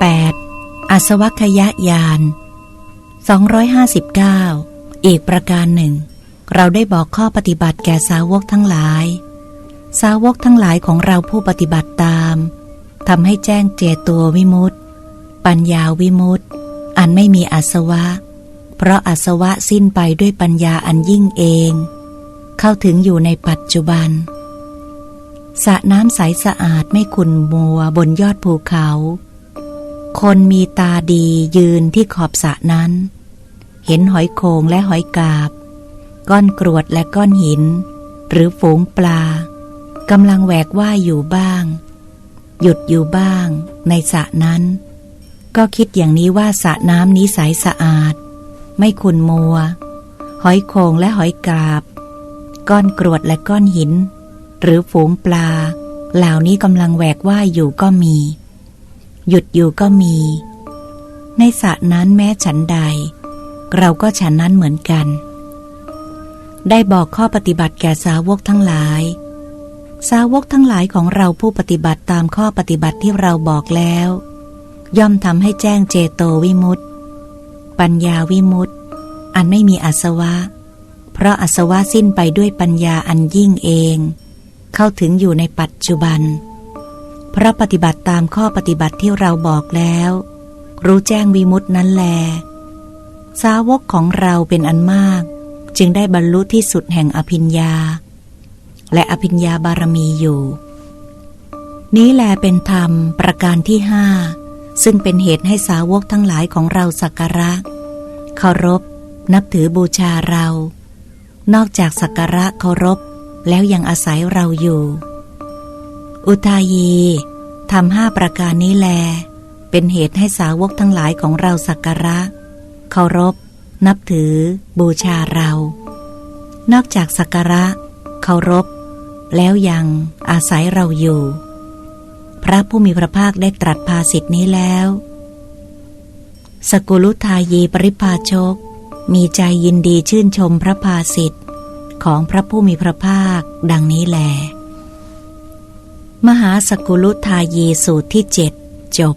8. อสวัคยญาณ259 อีกประการหนึ่ง เราได้บอกข้อปฏิบัติแก่สาวกทั้งหลาย สาวกทั้งหลายของเราผู้ปฏิบัติตามทำให้แจ้งเจตัววิมุตติ ปัญญาวิมุตติ อันไม่มีอาสวะ เพราะอาสวะสิ้นไปด้วยปัญญาอันยิ่งเอง เข้าถึงอยู่ในปัจจุบันสระน้ำใสสะอาดไม่ขุ่นมัวบนยอดภูเขา คนมีตาดียืนที่ขอบสระนั้น เห็นหอยโขงและหอยกาบ ก้อนกรวดและก้อนหิน หรือฝูงปลากำลังแหวกว่ายอยู่บ้าง หยุดอยู่บ้าง ในสระนั้น ก็คิดอย่างนี้ว่าสระน้ำนี้ใสสะอาด ไม่ขุ่นมัว หอยโขงและหอยกาบ ก้อนกรวดและก้อนหิน หรือฝูงปลา เหล่านี้กำลังแหวกว่ายอยู่ก็มี หยุดอยู่ก็มี ในสระนั้นแม้ฉันใด เราก็ฉันนั้นเหมือนกัน ได้บอกข้อปฏิบัติแก่สาวกทั้งหลาย สาวกทั้งหลายของเราผู้ปฏิบัติตามข้อปฏิบัติที่เราบอกแล้ว ย่อมทำให้แจ้งเจโตวิมุตติ ปัญญาวิมุตติ อันไม่มีอาสวะ เพราะอาสวะสิ้นไปด้วยปัญญาอันยิ่งเอง เข้าถึงอยู่ในปัจจุบัน เพราะปฏิบัติตามข้อปฏิบัติที่เราบอกแล้ว รู้แจ้งวิมุตินั้นแล สาวกของเราเป็นอันมาก จึงได้บรรลุที่สุดแห่งอภิญญา และอภิญญาบารมีอยู่ นี้แลเป็นธรรมประการที่ห้าซึ่งเป็นเหตุให้สาวกทั้งหลายของเราสักการะเคารพ นับถือบูชาเรา นอกจากสักการะเคารพ แล้วยังอาศัยเราอยู่ อุทายีทำห้าประการนี้แล เป็นเหตุให้สาวกทั้งหลายของเราสักการะ เคารพ นับถือ บูชาเรา นอกจากสักการะ เคารพ แล้วยังอาศัยเราอยู่ พระผู้มีพระภาคได้ตรัสภาสิทธินี้แล้ว สกุลุทายีปริพาชก มีใจยินดีชื่นชมพระภาสิทธิ์ของพระผู้มีพระภาคดังนี้แล มหาสกุลุทายีสูตรที่เจ็ดจบ